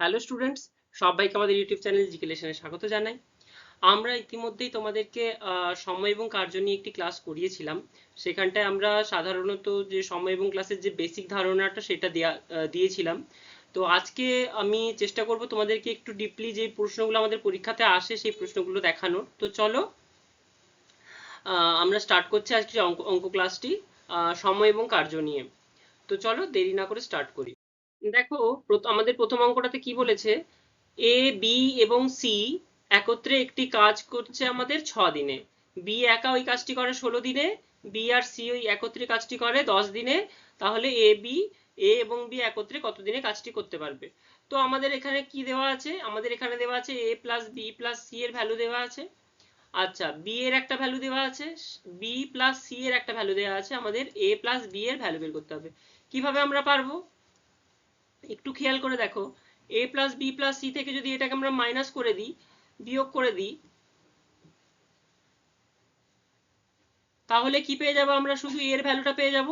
Hello students সবাইকে আমাদের YouTube channel জিকেলেশনে স্বাগত জানাই। আমরা ইতিমধ্যেই তোমাদেরকে সময় এবং কার্য নিয়ে একটি ক্লাস করিয়েছিলাম। সেখানটায় আমরা সাধারণত যে সময় এবং ক্লাসের যে বেসিক ধারণাটা সেটা দেয়া দিয়েছিলাম। তো আজকে আমি চেষ্টা করব তোমাদেরকে একটু ডিপলি যে প্রশ্নগুলো আমাদের পরীক্ষাতে আসে সেই প্রশ্নগুলো দেখানোর। তো চলো আমরা স্টার্ট করছি আজকে অঙ্ক অঙ্ক ক্লাসটি সময় এবং কার্য নিয়ে। তো চলো দেরি না করে স্টার্ট করি। দেখো আমাদের প্রথম অঙ্কটাতে কি বলেছে? এ বি এবং সি একত্রে একটি কাজ করছে আমাদের ছ দিনে। বি একা ওই কাজটি করে ষোলো দিনে বি আর সি ওই একত্রে কাজটি করে দশ দিনে। তাহলে এ বি এ এবং বি একত্রে কত দিনে কাজটি করতে পারবে? তো আমাদের এখানে কি দেওয়া আছে? আমাদের এখানে দেওয়া আছে A plus B plus C এর ভ্যালু দেওয়া আছে। আচ্ছা বি এর একটা ভ্যালু দেওয়া আছে বি প্লাস সি এর একটা ভ্যালু দেওয়া আছে, আমাদের এ প্লাস বি এর ভ্যালু বের করতে হবে। কীভাবে আমরা পারব? একটু খেয়াল করে দেখো। A plus B plus C থেকে যদি এটাকে আমরা মাইনাস করে দিই, বিয়োগ করে দিই, তাহলে কি পেয়ে যাব আমরা? শুধু এর ভ্যালুটা পেয়ে যাব।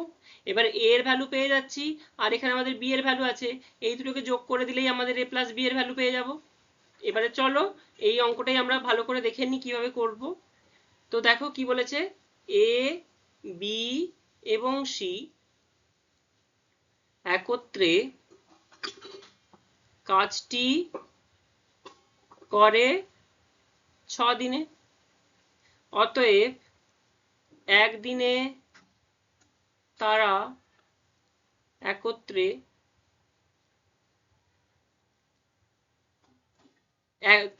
এবার a এর ভ্যালু পেয়ে যাচ্ছি, আর এখানে আমাদের b এর ভ্যালু আছে। এই দুটোকে যোগ করে দিলেই আমাদের a প্লাস b এর ভ্যালু পেয়ে যাব। এবারে চলো, এই অঙ্কটাই আমরা ভালো করে দেখে নিই কীভাবে করব। তো দেখো কি বলেছে? A, b এবং c একত্রে কাজটি করে ছ দিনে। অতএব একদিনে তারা একত্রে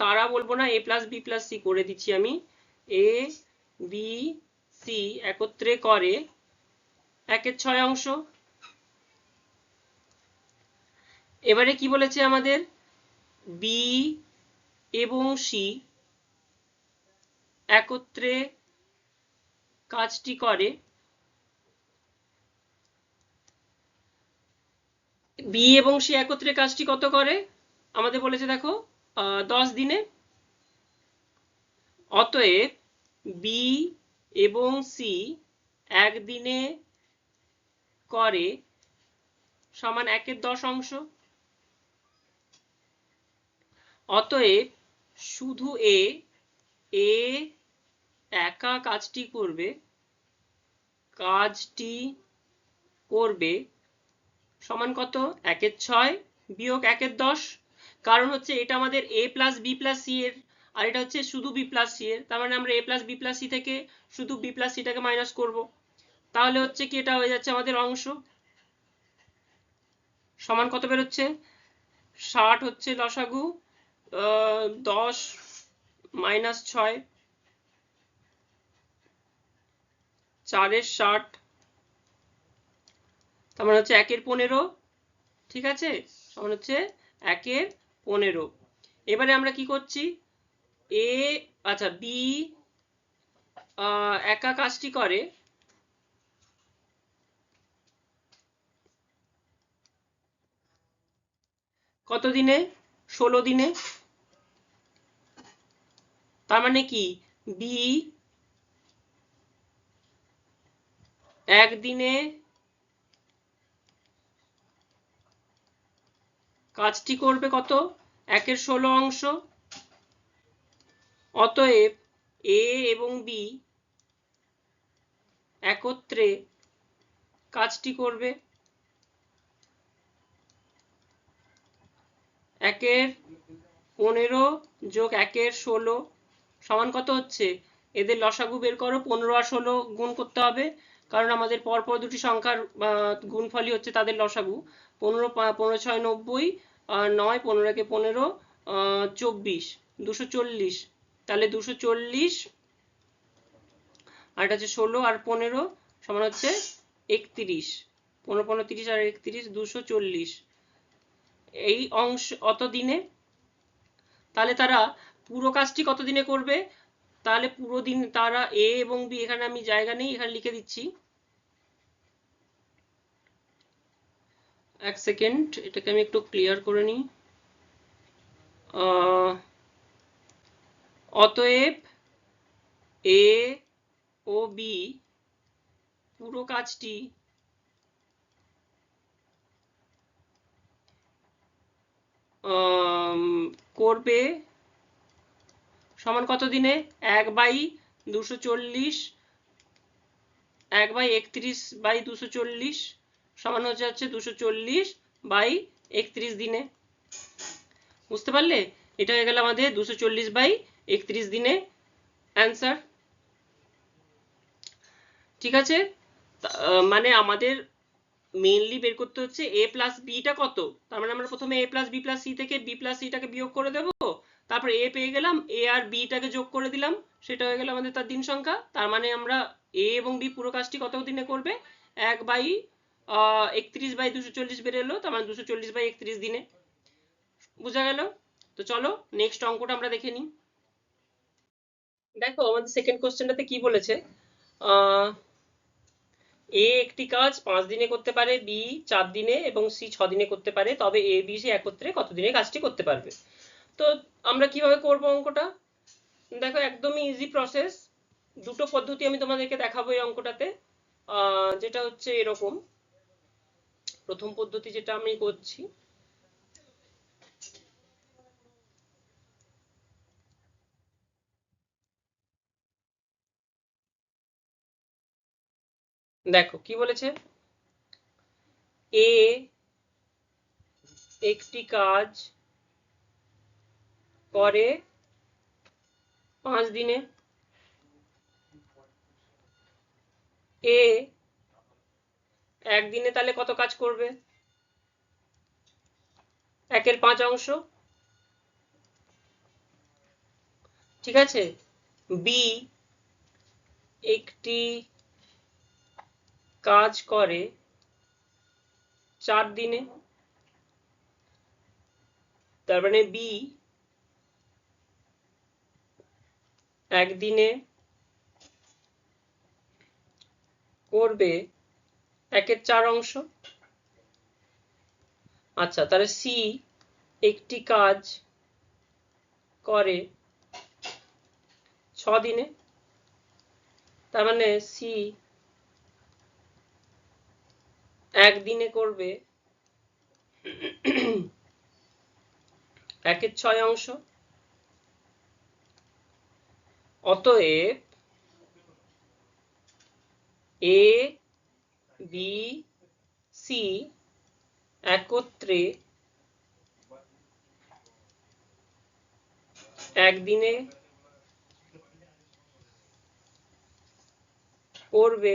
তারা বলব না A plus B plus C করে দিচ্ছি আমি। এ বি সি একত্রে করে একের ছয় অংশ। এবারে কি বলেছে আমাদের? বি এবং সি একত্রে কাজটি করে। বি এবং সি একত্রে কাজটি কত করে? আমাদের বলেছে দেখো দশ দিনে। অতএব বি এবং সি একদিনে করে সমান একের দশ অংশ। অতএব শুধু এ এ একা কাজটি করবে কাজটি করবে সমান কত? একের ছয় বিয়োগ একের দশ। কারণ হচ্ছে এটা আমাদের A plus B plus C এর, আর এটা হচ্ছে শুধু বি প্লাস সি এর। তার মানে আমরা A plus B plus C থেকে শুধু বি প্লাস সিটাকে মাইনাস করব। তাহলে হচ্ছে কি এটা হয়ে যাচ্ছে আমাদের অংশ। সমান কত বেরোচ্ছে? ষাট হচ্ছে লসাগু। দশ মাইনাস ছয়, চারের ষাট, তার মানে হচ্ছে একের পনেরো, ঠিক আছে? সমান হচ্ছে একের পনেরো। এবারে আমরা কি করছি? এ আচ্ছা বি একা কাজটি করে। কত দিনে? ষোলো দিনে। তার মানে কি? বি একদিনে কাজটি করবে কত? একের ষোলো অংশ। অতএব এ এবং বি একত্রে কাজটি করবে। একের পনেরো যোগ একের ষোলো সমান কত হচ্ছে? এদের লসাগু বের করো, পনেরো আর ষোলো গুণ করতে হবে, কারণ আমাদের পরপর দুটি সংখ্যার গুণফলই হচ্ছে তাদের লসাগু। পনেরো পনেরো ছয় নব্বই, আর নয় পনেরো একে পনেরো চব্বিশ, দুশো চল্লিশ। তাহলে দুশো চল্লিশ, আর এটা হচ্ছে ষোলো আর পনেরো সমান হচ্ছে একত্রিশ। পনেরো পনেরো, তিরিশ আর একত্রিশ, দুশো চল্লিশ। এই অংশ অত দিনে তাহলে তারা পুরো কাজটি কত দিনে করবে? তাহলে পুরো দিন তারা এ এবং বি এখানে আমি জায়গা নেই, এখানে লিখে দিচ্ছি। এক সেকেন্ড, এটাকে আমি একটু ক্লিয়ার করে নিই। অতএব এ ও বি পুরো কাজটি করবে সমান কত দিনে? এক বাই দুশো চল্লিশ, এক বাই একত্রিশ বাই দুশো চল্লিশ সমান হচ্ছে হচ্ছে দুশো চল্লিশ বাই একত্রিশ দিনে। বুঝতে পারলে? এটা হয়ে গেল আমাদের দুশো চল্লিশ বাই একত্রিশ দিনে অ্যান্সার ঠিক আছে? মানে আমাদের মেইনলি বের করতে হচ্ছে এ প্লাস বিটা কত? তার মানে আমরা প্রথমে A plus B plus C থেকে বি প্লাস সিটাকে বিয়োগ করে দেব। তারপর এ পেয়ে গেলাম এ আর বিটাকে যোগ করে দিলাম, সেটা হয়ে গেল আমাদের তার দিন সংখ্যা, তার মানে আমরা এ এবং বি পুরো কাজটি কত দিনে করবে? এক বাই একত্রিশ বাই দুশো চল্লিশ বেরোলো, তার মানে দুশো চল্লিশ বাই একত্রিশ দিনে। বোঝা গেল? তো চলো নেক্সট অঙ্কটা আমরা দেখে নিই। দেখো, আমাদের সেকেন্ড কোশ্চেনটাতে কি বলেছে? এ একটি কাজ পাঁচ দিনে করতে পারে বি চার দিনে এবং সি ছ দিনে করতে পারে, তবে এ বি সি একত্রে কত দিনে কাজটি করতে পারবে? তো আমরা কীভাবে করব অঙ্কটা? দেখো, একদমই ইজি প্রসেস দুটো পদ্ধতি আমি তোমাদেরকে দেখাবো এই অঙ্কটাতে। যেটা হচ্ছে এরকম। প্রথম পদ্ধতি যেটা আমি করছি। দেখো, কি বলেছে? এ, একটি কাজ করে পাঁচ দিনে এ একদিনে তাহলে কত কাজ করবে? একের পাঁচ অংশ। ঠিক আছে? বি একটি কাজ করে চার দিনে। তার মানে বি একদিনে করবে একের চার অংশ। আচ্ছা তাহলে সি একটি কাজ করে ছ দিনে তার মানে সি একদিনে করবে একের ছয় অংশ। অতএব এ বি সি একত্রে একদিনে করবে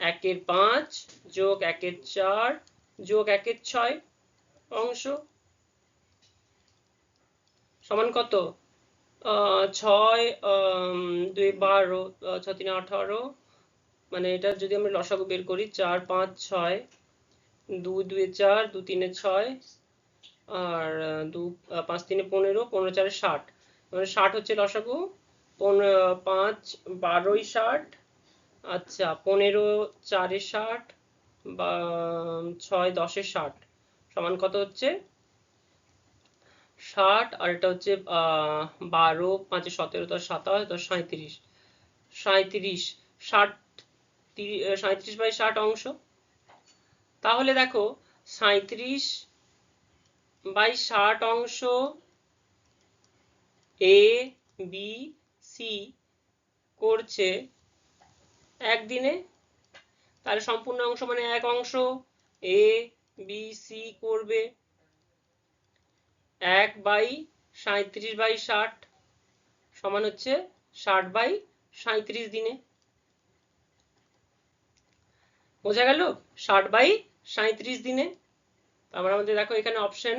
একের পাঁচ যোগ একের চার যোগ একের ছয় অংশ। সমান কত? ছয় দুই, বারো ছ তিনে, আঠারো। মানে এটা যদি আমরা লসাগু বের করি, চার, পাঁচ, ছয়, দুই চার দু তিনে ছয়, আর দু পাঁচ, তিনে পনেরো পনেরো, চারে ষাট। মানে ষাট হচ্ছে লসাগু পাঁচ, বারোই ষাট আচ্ছা পনেরো, চারে ষাট, বা, ছয়, দশে ষাট। সমান কত হচ্ছে? ষাট আর এটা হচ্ছে বারো, পাঁচে সতেরো, দশ সাতাশ, দশ সাঁইত্রিশ। সাঁইত্রিশ, ষাট সাঁইত্রিশ বাই ষাট অংশ। তাহলে দেখো, সাঁইত্রিশ বাই ষাট অংশ এ বি সি করছে একদিনে। তাহলে সম্পূর্ণ অংশ মানে এক অংশ। এ বি সি করবে। এক বাই সাঁইত্রিশ বাই ষাট সমান হচ্ছে ষাট বাই সাঁইত্রিশ দিনে। বোঝা গেল? ষাট বাই সাঁইত্রিশ দিনে। তারপর আমাদের দেখো এখানে অপশন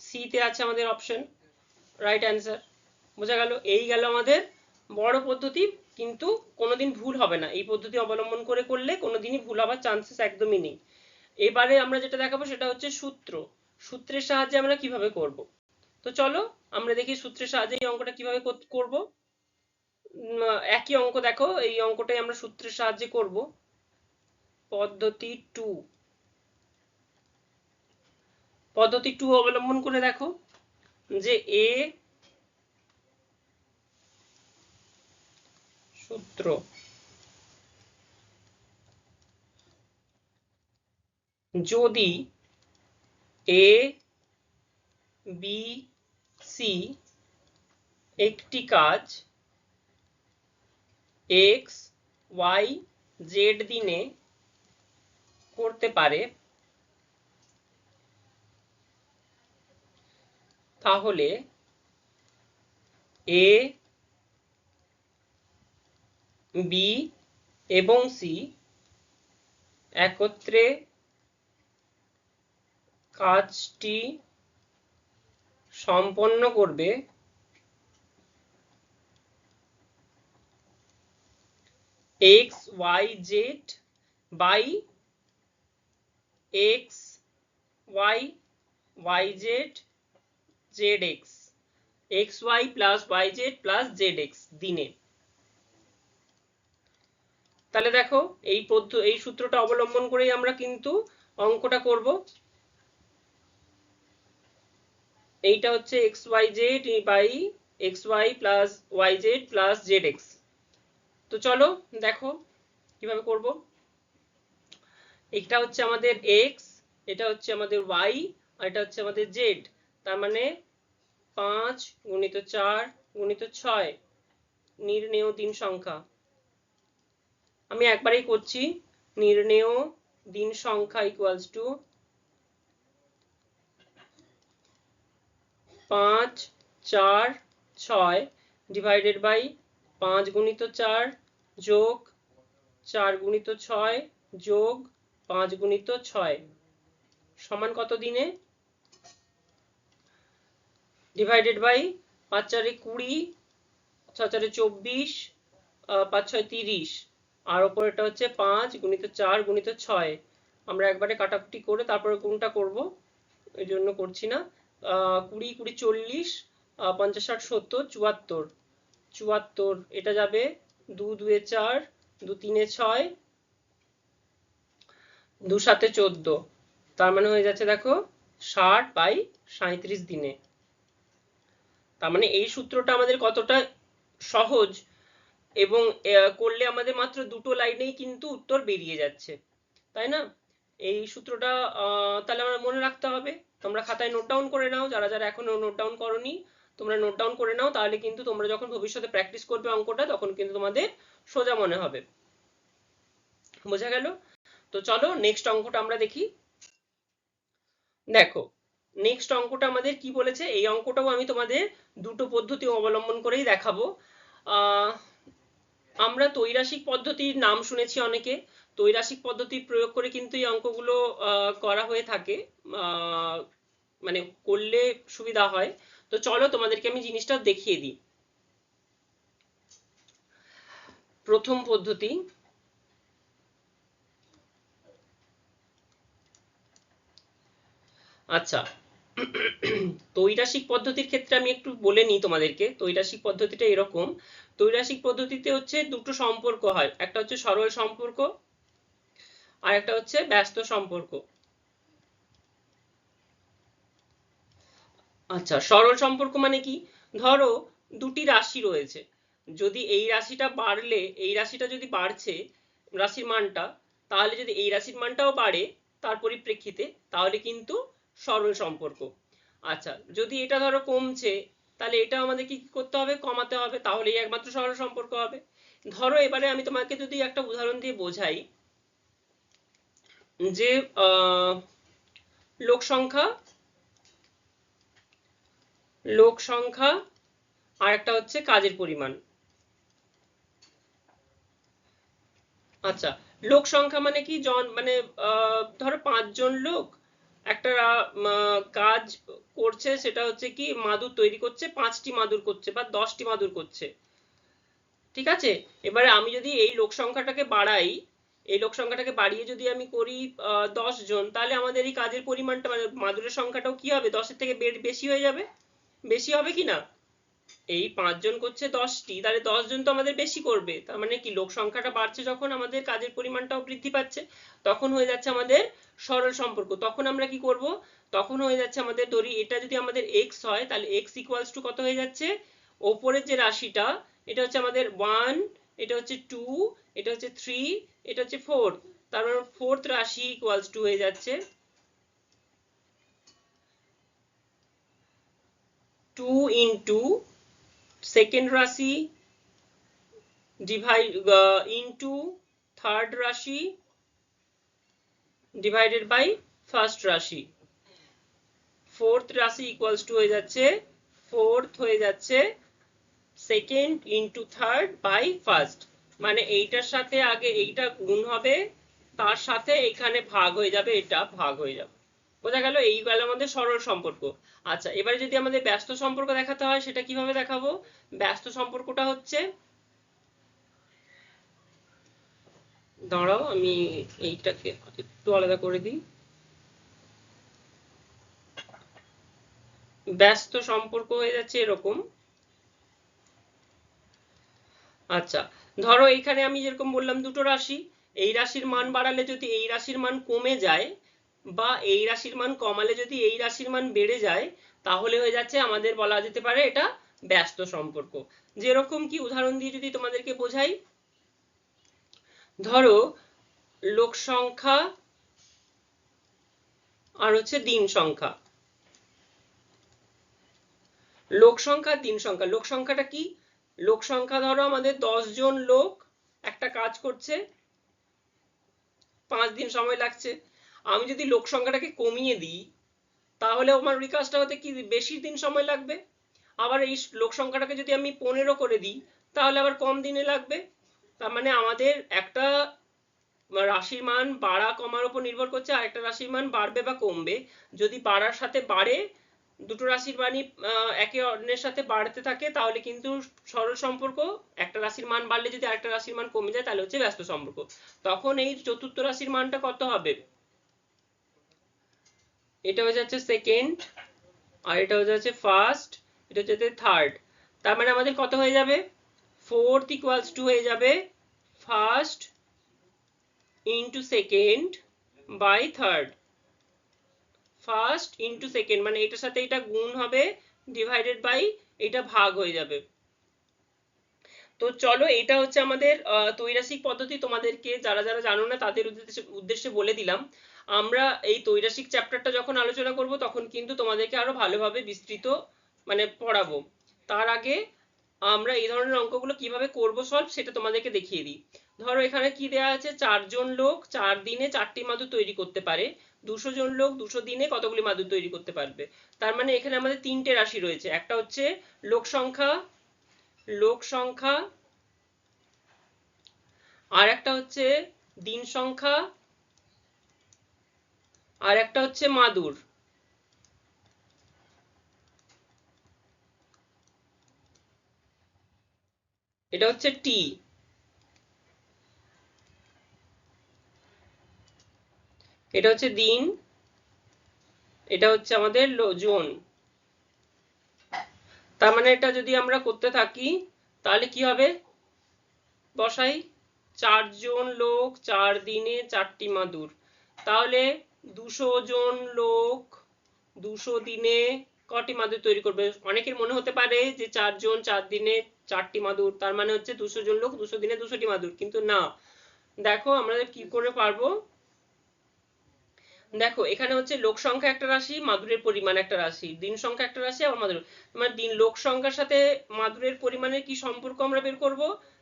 সি তে আছে আমাদের অপশন রাইট অ্যান্সার বোঝা গেল? এই গেল আমাদের বড় পদ্ধতি, কিন্তু কোনোদিন ভুল হবে না। এই পদ্ধতি অবলম্বন করে করলে কোনোদিনই ভুল হওয়ার চান্সেস একদমই নেই। এবারে আমরা যেটা দেখাবো সেটা হচ্ছে সূত্র। সূত্রের সাহায্যে আমরা কীভাবে করব? তো চলো, আমরা দেখি সূত্রের সাহায্যে এই অঙ্কটা কীভাবে কর- করব। একই অঙ্ক দেখো, এই অঙ্কটাই আমরা সূত্রের সাহায্যে করব। পদ্ধতি টু। পদ্ধতি টু অবলম্বন করে দেখো, যে এ সূত্র যদি এ, বি সি, একটি কাজ, এক্স, ওয়াই, জেড দিনে করতে পারে। তাহলে এ, বি এবং সি একত্রে কাজটি সম্পন্ন করবে। X Y Z by X Y Y Z Z X X Y plus Y Z plus Z X দিনে। তাহলে দেখো, এই পদ্ধ, এই সূত্রটা অবলম্বন করেই আমরা কিন্তু অঙ্কটা করব। এইটা হচ্ছে X Y Z by X Y plus Y Z plus Z X তো চলো দেখো কীভাবে করব। এটা হচ্ছে আমাদের এক্স এটা হচ্ছে আমাদের ওয়াই আর এটা হচ্ছে আমাদের জেড তার মানে পাঁচ গুণিত চার গুণিত ছয়, নির্ণেয় দিন সংখ্যা। আমি একবারেই করছি, নির্ণেয় দিন সংখ্যা ইকুয়ালস টু পাঁচ, চার, ছয় ডিভাইডেড বাই পাঁচ গুণিত চার যোগ চার গুণিত ছয় যোগ পাঁচ গুণিত ছয়। সমান কত দিনে? ডিভাইডেড বাই পাঁচ চারে কুড়ি ছ চারে চব্বিশ পাঁচ ছয় তিরিশ। আর ওপরেটা হচ্ছে পাঁচ গুণিত চার গুণিত ছয়। আমরা একবারে কাটাকুটি করে তারপরে কোনটা করব? এই জন্য করছি না। কুড়ি কুড়ি চল্লিশ পঞ্চাশ, ষাট, সত্তর, চুয়াত্তর। চুয়াত্তর, এটা যাবে দু, দুয়ে চার, দু, তিনে ছয়, দু, সাতে চোদ্দ। তার মানে হয়ে যাচ্ছে দেখো ষাট বাই সাঁত্রিশ দিনে। তার মানে এই সূত্রটা আমাদের কতটা সহজ এবং করলে আমাদের মাত্র দুটো লাইনেই কিন্তু উত্তর বেরিয়ে যাচ্ছে। তাই না? এই সূত্রটা তাহলে আমরা মনে রাখতে হবে। তোমরা খাতায় নোট ডাউন করে নাও, যারা যারা এখনও নোট ডাউন করনি, তোমরা নোট ডাউন করে নাও, তাহলে কিন্তু তোমরা যখন ভবিষ্যতে প্র্যাকটিস করবে অঙ্কটা, তখন কিন্তু তোমাদের সোজা মনে হবে। বোঝা গেল? তো চলো নেক্সট অঙ্কটা আমরা দেখি। দেখো নেক্সট অঙ্কটা আমাদের কি বলেছে? এই অঙ্কটাও আমি তোমাদের দুটো পদ্ধতি অবলম্বন করেই দেখাবো। আমরা তৈরাসিক পদ্ধতির নাম শুনেছি অনেকে। তৈরাসিক পদ্ধতি প্রয়োগ করে কিন্তু এই অঙ্কগুলো করা হয়ে থাকে। মানে করলে সুবিধা হয়। তো চলো তোমাদেরকে আমি জিনিসটা দেখিয়ে দিই। প্রথম পদ্ধতি। আচ্ছা। তৈরাসিক পদ্ধতির ক্ষেত্রে আমি একটু বলে নিই তোমাদেরকে। তৈরাসিক পদ্ধতিটা এরকম। তৈরাসিক পদ্ধতিতে হচ্ছে দুটো সম্পর্ক হয়। একটা হচ্ছে সরল সম্পর্ক আর একটা হচ্ছে ব্যস্ত সম্পর্ক। আচ্ছা সরল সম্পর্ক মানে কি? ধরো, দুটি রাশি রয়েছে। যদি এই রাশিটা বাড়লে, এই রাশিটা যদি বাড়ছে, রাশির মানটা, তাহলে যদি এই রাশির মানটাও বাড়ে, তার পরিপ্রেক্ষিতে, তাহলে কিন্তু সরল সম্পর্ক। আচ্ছা যদি এটা ধরো কমছে, তাহলে এটা আমাদেরকে কি করতে হবে? কমাতে হবে। তাহলেই একমাত্র সরল সম্পর্ক হবে। ধরো, এবারে আমি তোমাকে যদি একটা উদাহরণ দিয়ে বোঝাই, যে লোক সংখ্যা লোক সংখ্যা, আর একটা হচ্ছে কাজের পরিমাণ। আচ্ছা লোক সংখ্যা মানে কি? জন মানে ধরো পাঁচজন লোক, একটা কাজ করছে, সেটা হচ্ছে কি, মাদুর তৈরি করছে, পাঁচটি মাদুর করছে বা দশটি মাদুর করছে। ঠিক আছে? এবারে আমি যদি এই লোক সংখ্যাটাকে বাড়াই, এই লোক সংখ্যাটাকে বাড়িয়ে যদি আমি করি দশ জন তাহলে আমাদের এই কাজের পরিমাণটা মানে মাদুরের সংখ্যাটাও কি হবে? দশের থেকে বেশি হয়ে যাবে? বেশি হবে কি না এই পাঁচজন করছে দশটি, তাহলে দশ জন তো আমাদের বেশি করবে। তার মানে কি, লোক সংখ্যাটা বাড়ছে যখন আমাদের কাজের পরিমাণটাও বৃদ্ধি পাচ্ছে, তখন হয়ে যাচ্ছে আমাদের সরল সম্পর্ক। তখন আমরা কি করব? তখন হয়ে যাচ্ছে আমাদের ধরি, এটা যদি আমাদের এক্স হয়, তাহলে এক্স ইকুয়ালস টু কত হয়ে যাচ্ছে? ওপরের যে রাশিটা, এটা হচ্ছে আমাদের ওয়ান এটা হচ্ছে টু এটা হচ্ছে থ্রি এটা হচ্ছে ফোর তার মানে ফোর্থ রাশি ইকুয়ালস টু হয়ে যাচ্ছে। টু ইন্টু সেকেন্ড রাশি ডিভাইড ইন্টু থার্ড রাশি ডিভাইডেড বাই ফার্স্ট রাশি। ফোর্থ রাশি ইকুয়ালস টু হয়ে যাচ্ছে ফোর্থ হয়ে যাচ্ছে second into third by first মানে এইটার সাথে আগে এইটা গুণ হবে, তার সাথে এখানে ভাগ হয়ে যাবে, এটা ভাগ হয়ে যাবে। বোঝা গেল এই গেল আমাদের সরল সম্পর্ক। আচ্ছা এবারে যদি আমাদের ব্যস্ত সম্পর্ক দেখাতে হয়, সেটা কীভাবে দেখাবো? ব্যস্ত সম্পর্কটা হচ্ছে, দাঁড়াও, আমি এইটাকে একটু আলাদা করে দিই। ব্যস্ত সম্পর্ক হয়ে যাচ্ছে এরকম। আচ্ছা ধরো এখানে আমি যেরকম বললাম দুটো রাশি, এই রাশির মান বাড়ালে যদি এই রাশির মান কমে যায় বা এই রাশির মান কমালে যদি এই রাশির মান বেড়ে যায়, তাহলে হয়ে যাচ্ছে আমাদের বলা যেতে পারে এটা ব্যস্ত সম্পর্ক। যেরকম কি উদাহরণ দিয়ে যদি তোমাদেরকে বোঝাই, ধরো লোক সংখ্যা আর হচ্ছে দিন সংখ্যা। লোক সংখ্যা দিন সংখ্যা। লোক সংখ্যাটা কি? লোক সংখ্যা ধরো আমাদের দশ জন লোক একটা কাজ করছে, পাঁচ দিন সময় লাগছে। আমি যদি লোক সংখ্যাটাকে কমিয়ে দিই, তাহলে আমার ওই কাজটা হতে কি বেশি দিন সময় লাগবে? আবার এই লোক সংখ্যাটাকে যদি আমি পনেরো করে দিই, তাহলে আবার কম দিনে লাগবে? তার মানে আমাদের একটা রাশির মান বাড়া কমার উপর নির্ভর করছে, আর একটা রাশির মান বাড়বে বা কমবে। যদি বাড়ার সাথে বাড়ে, দুটো রাশির মানই একে অন্যের সাথে বাড়তে থাকে, তাহলে কিন্তু সরল সম্পর্ক, একটা রাশির মান বাড়লে যদি আরেকটা রাশির মান কমে যায়, তাহলে হচ্ছে ব্যস্ত সম্পর্ক। তখন এই চতুর্থ রাশির মানটা কত হবে? এটা হয়ে যাচ্ছে সেকেন্ড আর এটা হয়ে যাচ্ছে ফার্স্ট এটা হচ্ছে থার্ড তার মানে আমাদের কত হয়ে যাবে? ফোর্থ ইকুয়ালস টু হয়ে যাবে first into second by third first into second মানে এটার সাথে এটা গুণ হবে ডিভাইডেড বাই এটা ভাগ হয়ে যাবে। তো চলো এটা হচ্ছে আমাদের তৈরাসিক পদ্ধতি। তোমাদেরকে যারা যারা জানো না, তাদের উদ্দেশ্যে বলে দিলাম। আমরা এই তৈরাসিক চ্যাপ্টারটা যখন আলোচনা করব, তখন কিন্তু তোমাদেরকে আরও ভালোভাবে বিস্তৃত মানে পড়াবো। তার আগে আমরা এই ধরনের অঙ্কগুলো কীভাবে করব সলভ সেটা তোমাদেরকে দেখিয়ে দিই। ধরো এখানে কি দেয়া আছে? চারজন লোক চার দিনে চারটি মাদুর তৈরি করতে পারে। দুশো জন লোক দুশো দিনে কতগুলি মাদুর তৈরি করতে পারবে? তার মানে এখানে আমাদের তিনটে রাশি রয়েছে। একটা হচ্ছে লোক সংখ্যা লোক সংখ্যা, আর একটা হচ্ছে দিন সংখ্যা আর একটা হচ্ছে মাদুর। এটা হচ্ছে টি। এটা হচ্ছে দিন। এটা হচ্ছে আমাদের জোন। তার মানে এটা যদি আমরা করতে থাকি, তাহলে কি হবে? বসাই। চারজন লোক, চার দিনে চারটি মাদুর। তাহলে দুশো জন লোক দুশো দিনে কটি মাদুর তৈরি করবে? অনেকের মনে হতে পারে যে চারজন চার দিনে চারটি মাদুর, তার মানে হচ্ছে দুশো জন লোক দুশো দিনে দুশোটি মাদুর, কিন্তু না। দেখো আমরা কি করে পারব? দেখো, এখানে হচ্ছে লোক সংখ্যা একটা রাশি, মাদুরের পরিমাণ একটা রাশি। দিন সংখ্যা একটা রাশি, আবার মাদুর। মানে দিন লোক সংখ্যার সাথে মাদুরের পরিমাণের কি সম্পর্ক আমরা বের করব?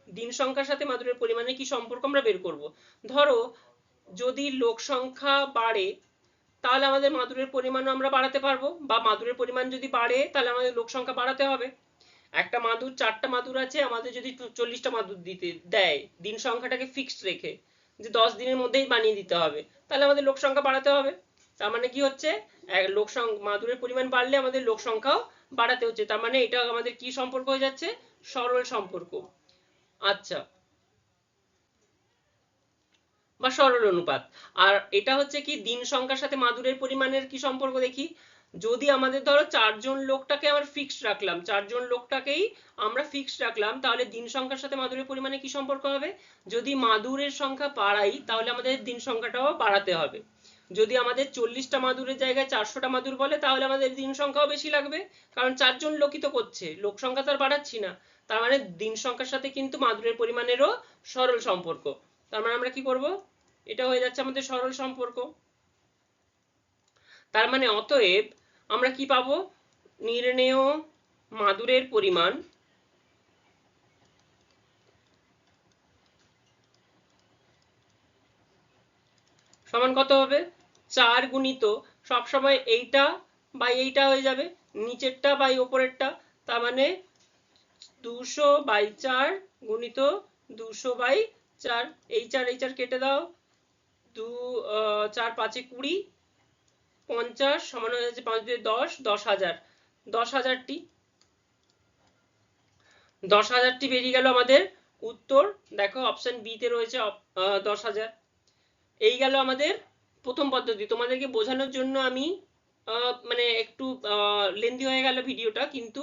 দিন সংখ্যার সাথে মাদুরের পরিমাণের কি সম্পর্ক আমরা বের করব? ধরো যদি লোক সংখ্যা বাড়ে, তাহলে আমাদের মাদুরের পরিমাণও আমরা বাড়াতে পারব। বা মাদুরের পরিমাণ যদি বাড়ে, তাহলে আমাদের লোক সংখ্যা বাড়াতে হবে। একটা মাদুর, চারটা মাদুর আছে, আমাদের যদি চল্লিশটা মাদুর দিতে দেয়, দিন সংখ্যাটাকে ফিক্সড রেখে, যে দশ দিনের মধ্যেই বানিয়ে দিতে হবে, তাহলে আমাদের লোক সংখ্যা বাড়াতে হবে। তার মানে কি হচ্ছে? লোক মাদুরের পরিমাণ বাড়লে আমাদের লোক সংখ্যাও বাড়াতে হচ্ছে। তার মানে এটা আমাদের কি সম্পর্ক হয়ে যাচ্ছে? সরল সম্পর্ক। আচ্ছা বা সরল অনুপাত। আর এটা হচ্ছে কি, দিন সংখ্যার সাথে মাদুরের পরিমাণের কি সম্পর্ক দেখি? যদি আমাদের ধরো চারজন লোকটাকে আমরা ফিক্সড রাখলাম, চারজন লোকটাকেই আমরা ফিক্সড রাখলাম, তাহলে দিন সংখ্যার সাথে মাদুরের পরিমাণে কি সম্পর্ক হবে? যদি মাদুরের সংখ্যা বাড়াই, তাহলে আমাদের দিন সংখ্যাটাও বাড়াতে হবে। যদি আমাদের চল্লিশটা মাদুরের জায়গায় চারশোটা মাদুর বলে, তাহলে আমাদের দিন সংখ্যাও বেশি লাগবে। কারণ চারজন লোকই তো করছে, লোক সংখ্যা তো আর বাড়াচ্ছি না। তার মানে দিন সংখ্যার সাথে কিন্তু মাদুরের পরিমাণেরও সরল সম্পর্ক। তার মানে আমরা কি করব? এটা হয়ে যাচ্ছে আমাদের সরল সম্পর্ক। তার মানে অতএব আমরা কি পাবো? নির্ণেয় মাদুরের পরিমাণ। সমান কত হবে? চার গুণিত, সবসময় এইটা বাই এইটা হয়ে যাবে, নিচেরটা বাই ওপরেরটা। তার মানে দুশো বাই চার গুণিত দুশো বাই চার এই চার এই চার কেটে দাও। দু চার, পাঁচে কুড়ি, পঞ্চাশ, সমান হয়ে যাচ্ছে পাঁচ দুই দশ দশ হাজার। দশ হাজারটি। দশ হাজারটি বেরিয়ে গেল আমাদের উত্তর। দেখো অপশন বি তে রয়েছে দশ হাজার। এই গেল আমাদের প্রথম পদ্ধতি। তোমাদেরকে বোঝানোর জন্য আমি মানে একটু লেন্দি হয়ে গেল ভিডিওটা কিন্তু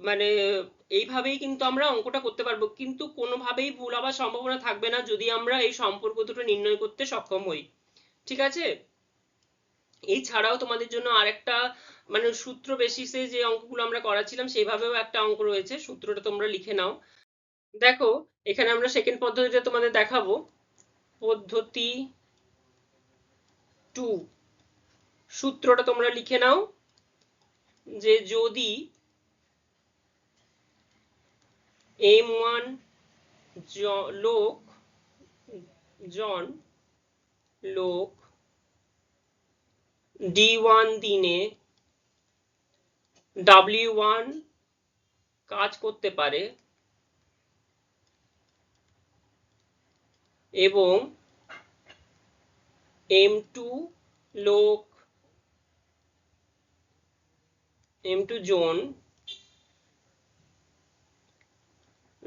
মানে এইভাবেই কিন্তু আমরা অঙ্কটা করতে পারব। কিন্তু কোনোভাবেই ভুল হওয়ার সম্ভাবনা থাকবে না যদি আমরা এই সম্পর্ক দুটো নির্ণয় করতে সক্ষম হই। ঠিক আছে? এছাড়াও তোমাদের জন্য আরেকটা মানে সূত্র বেসিসে যে অঙ্কগুলো আমরা করাছিলাম সেইভাবেও একটা অঙ্ক রয়েছে। সূত্রটা তোমরা লিখে নাও। দেখো, এখানে আমরা সেকেন্ড পদ্ধতিতে তোমাদের দেখাবো। পদ্ধতি টু সূত্রটা তোমরা লিখে নাও যে যদি এম ওয়ান লোক, জন, লোক ডি ওয়ান দিনে ডাব্লিউ ওয়ান কাজ করতে পারে এবং এম টু লোক, এম টু জোন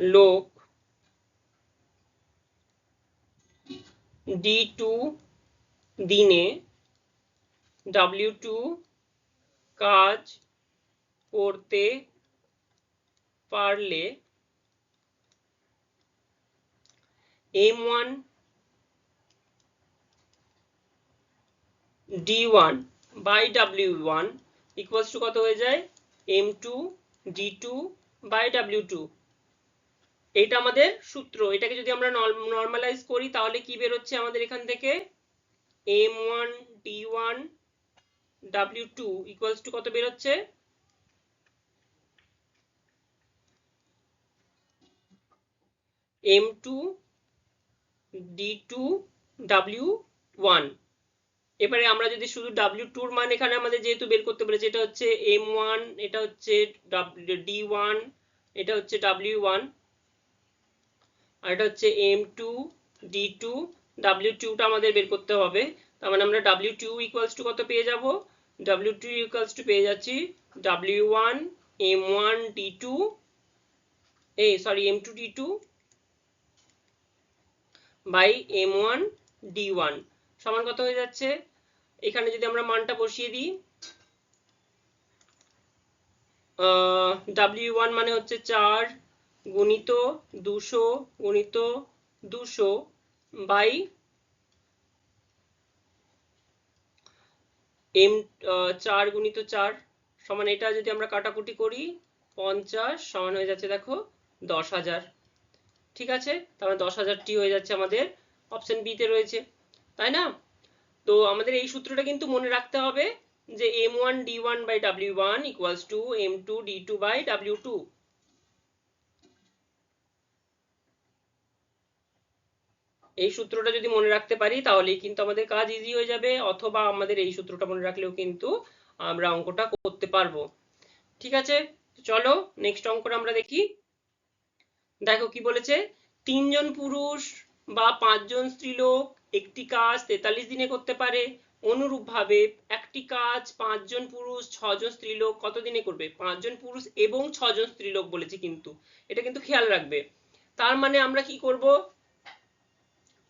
লোক ডি টু দিনে ডাব্লিউ টু কাজ করতে পারলে M one D one by W one equals to কত হয়ে যায়? M two D two by W two এটা আমাদের সূত্র। এটাকে যদি আমরা নর্মালাইজ করি, তাহলে কি বেরোচ্ছে আমাদের এখান থেকে? M one D one W two equals to কত বেরোচ্ছে? M two D two W one এবারে আমরা যদি শুধু ডাব্লিউ টুর মান এখানে আমাদের যেহেতু বের করতে বলেছে, এটা হচ্ছে এম ওয়ান এটা হচ্ছে ডি ওয়ান এটা হচ্ছে ডাব্লিউ ওয়ান আর এটা হচ্ছে M two D two W টুটা আমাদের বের করতে হবে। তার মানে আমরা ডাব্লিউ টু ইকুয়ালস টু কত পেয়ে যাব? ডাব্লিউ টু ইকুয়ালস টু পেয়ে যাচ্ছি W one M one D two এই sorry M two D two by M one D one সমান কত হয়ে যাচ্ছে? এখানে যদি আমরা মানটা বসিয়ে দিই ডাব্লিউ ওয়ান মানে হচ্ছে চার গুণিত দুশো গুণিত দুশো বাই এম চার গুণিত চার সমান এটা যদি আমরা কাটাকুটি করি, পঞ্চাশ সমান হয়ে যাচ্ছে দেখো দশ হাজার। ঠিক আছে? তাহলে দশ হাজারটি হয়ে যাচ্ছে আমাদের অপশন বিতে রয়েছে। তাই না? তো আমাদের এই সূত্রটা কিন্তু মনে রাখতে হবে যে M one D one by W one equals two M two D two by W two এই সূত্রটা যদি মনে রাখতে পারি, তাহলেই কিন্তু আমাদের কাজ ইজি হয়ে যাবে, অথবা আমাদের এই সূত্রটা মনে রাখলেও কিন্তু আমরা অঙ্কটা করতে পারব। ঠিক আছে? চলো নেক্সট অঙ্কটা আমরা দেখি। দেখো কি বলেছে? তিনজন পুরুষ বা পাঁচজন স্ত্রীলোক একটি কাজ তেতাল্লিশ দিনে করতে পারে। অনুরূপভাবে একটি কাজ পাঁচজন পুরুষ, ছজন স্ত্রীলোক কত দিনে করবে? পাঁচজন পুরুষ এবং ছজন স্ত্রীলোক বলেছে কিন্তু। এটা কিন্তু খেয়াল রাখবে। তার মানে আমরা কি করব?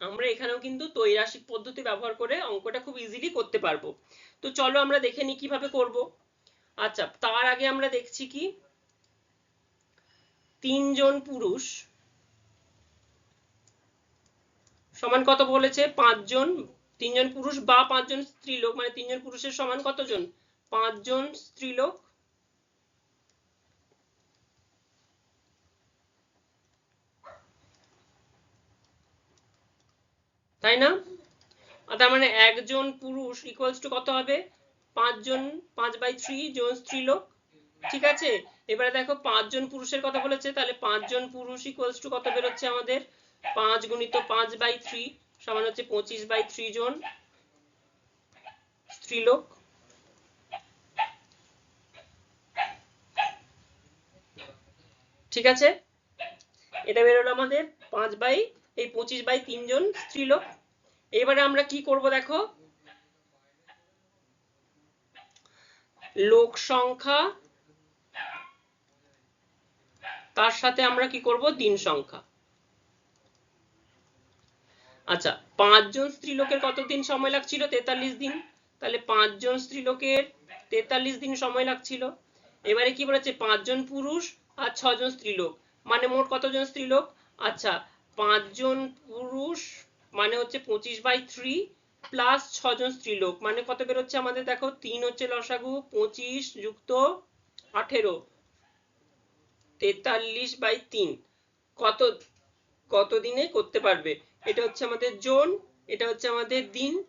আমরা এখানেও কিন্তু তৈরাসিক পদ্ধতি ব্যবহার করে অঙ্কটা খুব ইজিলি করতে পারব। তো চলো আমরা দেখে নিই কীভাবে করব। আচ্ছা তার আগে আমরা দেখছি কি? তিনজন পুরুষ সমান কত বলেছে? পাঁচজন। তিনজন পুরুষ বা পাঁচজন স্ত্রীলোক মানে তিনজন পুরুষের সমান কতজন? পাঁচজন স্ত্রীলোক। তাই না? তার মানে একজন পুরুষ ইকুয়ালস টু কত হবে? পাঁচজন, পাঁচ বাই থ্রি জন স্ত্রীলোক ঠিক আছে? এবারে দেখো পাঁচজন পুরুষের কথা বলেছে, তাহলে পাঁচজন পুরুষ ইকুয়ালস টু কত বেরোচ্ছে আমাদের? পাঁচ গুণিত পাঁচ বাই থ্রি সমান হচ্ছে পঁচিশ বাই থ্রি জন স্ত্রীলোক ঠিক আছে? এটা বেরোলো আমাদের পাঁচ বাই এই পঁচিশ বাই তিনজন স্ত্রীলোক এবারে আমরা কি করব দেখো? লোক সংখ্যা, তার সাথে আমরা কি করব? দিন সংখ্যা। আচ্ছা পাঁচজন স্ত্রীলোকের কত দিন সময় লাগছিল? তেতাল্লিশ দিন। তাহলে পাঁচজন স্ত্রীলোকের তেতাল্লিশ দিন সময় লাগছিল। এবারে কি বলেছে? পাঁচজন পুরুষ আর ছজন স্ত্রীলোক। মানে মোট কতজন স্ত্রীলোক? আচ্ছা পাঁচজন পুরুষ মানে হচ্ছে পঁচিশ বাই থ্রি প্লাস ছজন স্ত্রীলোক। মানে কত বেরোচ্ছে আমাদের দেখো? তিন হচ্ছে লসাগু, পঁচিশ যুক্ত আঠেরো। তেতাল্লিশ বাই তিন। কত কত দিনে করতে পারবে? এটা হচ্ছে আমাদের জোন, এটা হচ্ছে আমাদের দিন।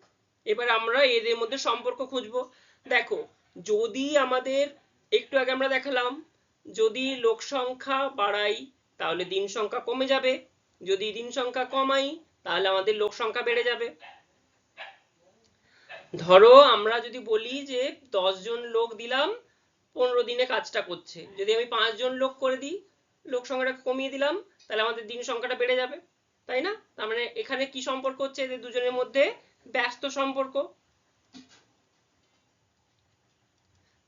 এবার আমরা এদের মধ্যে সম্পর্ক খুঁজবো। দেখো, যদি আমাদের, একটু আগে আমরা দেখালাম, যদি লোক সংখ্যা বাড়াই, তাহলে দিন সংখ্যা কমে যাবে। যদি দিন সংখ্যা কমাই, তাহলে আমাদের লোক সংখ্যা বেড়ে যাবে। ধরো আমরা যদি বলি যে জন লোক দিলাম, পনেরো দিনে কাজটা করছে। যদি আমি পাঁচ জন লোক করে দিই, লোক সংখ্যাটা কমিয়ে দিলাম, তাহলে আমাদের দিন সংখ্যাটা বেড়ে যাবে। তাই না? তার মানে এখানে কি সম্পর্ক হচ্ছে? এদের দুজনের মধ্যে ব্যস্ত সম্পর্ক।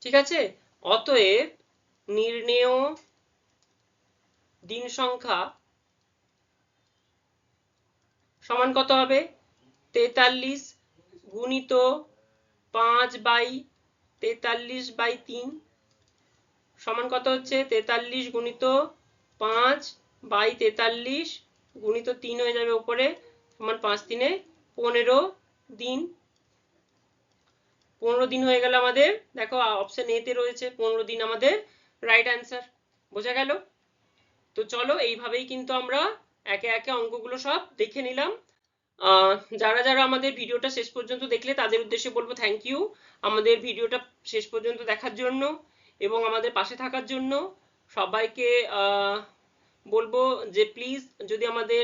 ঠিক আছে? অতএব নির্ণেয় দিন সংখ্যা সমান কত হবে? তেতাল্লিশ গুণিত পাঁচ বাই তেতাল্লিশ বাই তিন। সমান কত হচ্ছে? তেতাল্লিশ গুণিত পাঁচ বাই তেতাল্লিশ গুণিত তিন হয়ে যাবে উপরে। সমান পাঁচ তিনে পনেরো দিন। পনেরো দিন হয়ে গেল আমাদের। দেখো অপশন এতে রয়েছে পনেরো দিন আমাদের। রাইট অ্যান্সার বোঝা গেল? তো চলো, এইভাবেই কিন্তু আমরা একে একে অঙ্কগুলো সব দেখে নিলাম। যারা যারা আমাদের ভিডিওটা শেষ পর্যন্ত দেখলে তাদের উদ্দেশ্যে বলব থ্যাংক ইউ আমাদের ভিডিওটা শেষ পর্যন্ত দেখার জন্য এবং আমাদের পাশে থাকার জন্য সবাইকে বলব যে প্লিজ যদি আমাদের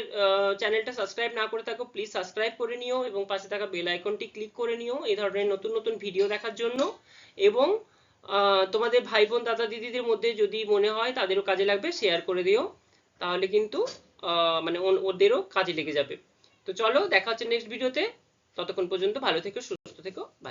চ্যানেলটা সাবস্ক্রাইব না করে থাকো প্লিজ সাবস্ক্রাইব করে নিও এবং পাশে থাকা বেল আইকনটি ক্লিক করে নিও এই ধরনের নতুন নতুন ভিডিও দেখার জন্য। এবং তোমাদের ভাই বোন, দাদা, দিদিদের মধ্যে যদি মনে হয় তাদেরও কাজে লাগবে শেয়ার করে দিও। তাহলে কিন্তু মানে ওদেরও কাজে লেগে যাবে। তো চলো, দেখা হচ্ছে নেক্সট ভিডিওতে ততক্ষণ পর্যন্ত ভালো থেকো, সুস্থ থেকো। বাই